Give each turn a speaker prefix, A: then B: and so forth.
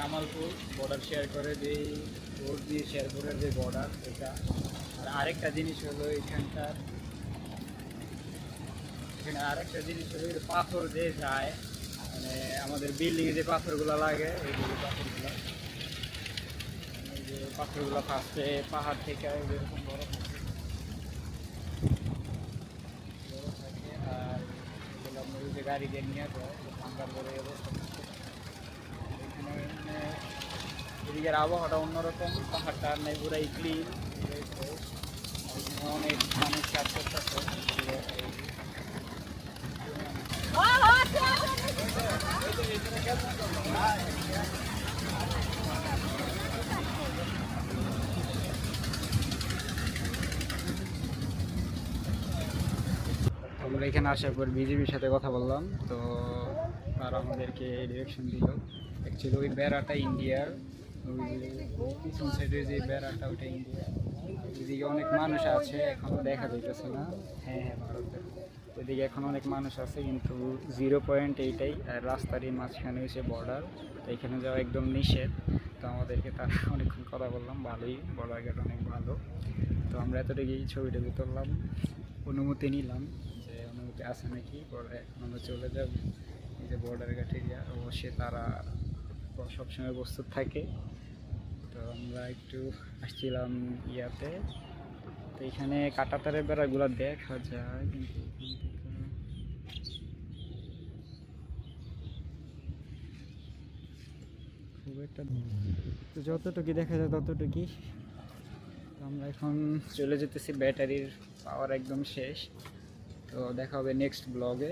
A: Kamalpur border share করে যে road দিয়ে শেয়ার করে যে বর্ডার এটা। আর আরেকটা জিনিস হলো এখানকার, এখানে আরেকটা জিনিস হলো পাথর যে যায় মানে আমাদের বিল্ডিংয়ে যে পাথরগুলো লাগে এইগুলো পাথরগুলো। এই যে পাথরগুলো ফাঁসছে পাহাড় থেকে এরকম বড় থাকে আর যে গাড়ি দিয়ে নিয়ে যায় ভাঙ্গার বড় অবস্থা। এদিকের আবহাওয়াটা অন্যরকম, পাহাড়টা আর নেই পুরাই ক্লিন অনেক মানুষ কাজ করতেছে। আমরা এখানে আসার পর বিজেপির সাথে কথা বললাম, তো তারা আমাদেরকে ডিরেকশন দিল। অ্যাকচুয়ালি ওই বেড়াটা ইন্ডিয়ার পিছন সাইডের যে বেড়াটা ওটা ইন্ডিয়া ওইদিকে অনেক মানুষ আছে, এখনও দেখা যাইতেছে না। হ্যাঁ হ্যাঁ ভারতের। ওইদিকে এখন অনেক মানুষ আছে, কিন্তু জিরো পয়েন্ট এইটাই, আর রাস্তারই মাঝখানে হচ্ছে বর্ডার তো এখানে যাওয়া একদম নিষেধ। তো আমাদেরকে তারা অনেকক্ষণ কথা বললাম, ভালোই বর্ডার গেট অনেক ভালো। তো আমরা এতটুকুই ছবি টবি তুললাম, অনুমতি নিলাম যে অনুমতি আছে নাকি, পরে আমরা চলে যাব। এই যে বর্ডার গেট এরিয়া অবশ্যই তারা সবসময় প্রস্তুত থাকে। তো আমরা একটু আসছিলাম ইয়াতে। তো এখানে কাটাতারের বেড়াগুলো দেখা যায়, কিন্তু খুব একটা যতটুকু দেখা যায় ততটুকুই। তো আমরা এখন চলে যেতেছি ব্যাটারির পাওয়ার একদম শেষ। তো দেখা হবে নেক্সট ব্লগে।